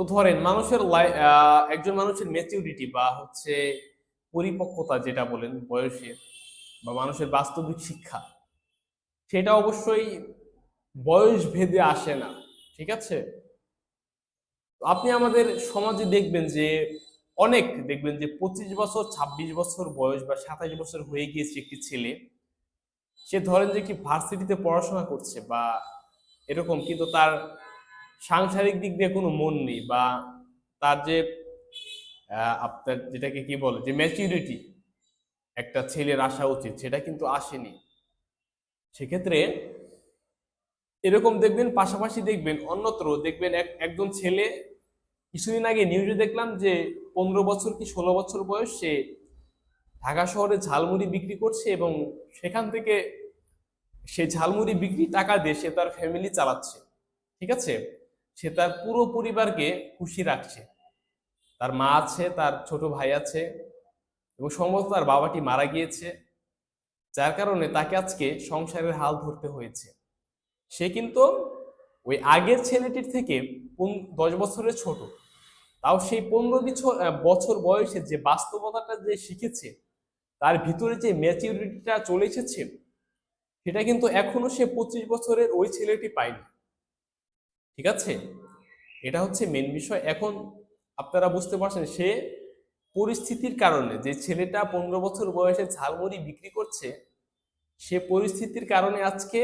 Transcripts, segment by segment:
তো ধরেন মানুষের একজন মানুষের ম্যাচিউরিটি বা হচ্ছে পরিপক্কতা যেটা বলেন বয়সের বা মানুষের বাস্তবিক শিক্ষা, সেটা অবশ্যই বয়স ভেদে আসে না, ঠিক আছে? আপনি আমাদের সমাজে দেখবেন যে অনেক, দেখবেন যে পঁচিশ বছর ২৬ বছর বয়স বা সাতাশ বছর হয়ে গিয়েছে একটি ছেলে, সে ধরেন যে কি ভার্সিটিতে পড়াশোনা করছে বা এরকম, কিন্তু তার সাংসারিক দিক দিয়ে কোনো মন নেই বা তার যে আপনার যেটাকে কি বলে, যে ম্যাচিউরিটি একটা ছেলের আসা উচিত, সেটা কিন্তু আসেনি। সেক্ষেত্রে এরকম দেখবেন, পাশাপাশি দেখবেন, অন্যত্র দেখবেন এক, একজন ছেলে কিছুদিন আগে নিউজে দেখলাম যে পনেরো বছর কি ষোলো বছর বয়স, সে ঢাকা শহরে ঝালমুড়ি বিক্রি করছে এবং সেখান থেকে সে ঝালমুড়ি বিক্রি টাকা দিয়ে সে তার ফ্যামিলি চালাচ্ছে। ঠিক আছে? সে তার পুরো পরিবারকে খুশি রাখছে। তার মা আছে, তার ছোট ভাই আছে এবং সম্ভবত তার বাবাটি মারা গিয়েছে, যার কারণে তাকে আজকে সংসারের হাল ধরতে হয়েছে। সে কিন্তু ওই আগের ছেলেটির থেকে দশ বছরের ছোট। তাও সেই পনেরো বছর বছর বয়সে যে বাস্তবতাটা যে শিখেছে, তার ভিতরে যে ম্যাচিউরিটিটা চলে এসেছে, সেটা কিন্তু এখনও সে পঁচিশ বছরের ওই ছেলেটি পায়নি। ঠিক আছে? এটা হচ্ছে মেন বিষয়। এখন আপনারা বুঝতে পারছেন, সে পরিস্থিতির কারণে যে ছেলেটা পনেরো বছর বয়সে ঝালমুড়ি বিক্রি করছে, সে পরিস্থিতির কারণে আজকে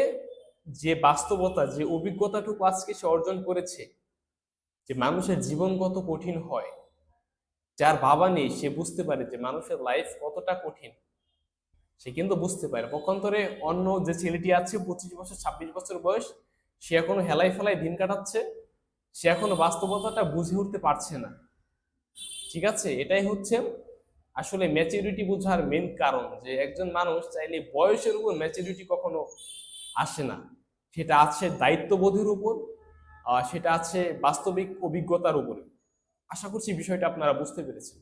যে বাস্তবতা, যে অভিজ্ঞতাটুকু আজকে সে অর্জন করেছে, যে মানুষের জীবন কত কঠিন হয়, যার বাবা নেই, সে বুঝতে পারে যে মানুষের লাইফ কতটা কঠিন। সে কিন্তু বুঝতে পারে। পক্ষান্তরে অন্য যে ছেলেটি আছে, পঁচিশ বছর, ছাব্বিশ বছর বয়স সে এখনও হেলাই ফেলায় দিন কাটাচ্ছে, সে এখনও বাস্তবতাটা বুঝে উঠতে পারছে না। ঠিক আছে? এটাই হচ্ছে আসলে ম্যাচুরিটি বোঝার মেন কারণ যে একজন মানুষ চাইলে বয়সের উপর ম্যাচুরিটি কখনো আসে না। সেটা আছে দায়িত্ববোধের উপর সেটা আছে বাস্তবিক অভিজ্ঞতার উপরে। আশা করছি বিষয়টা আপনারা বুঝতে পেরেছেন।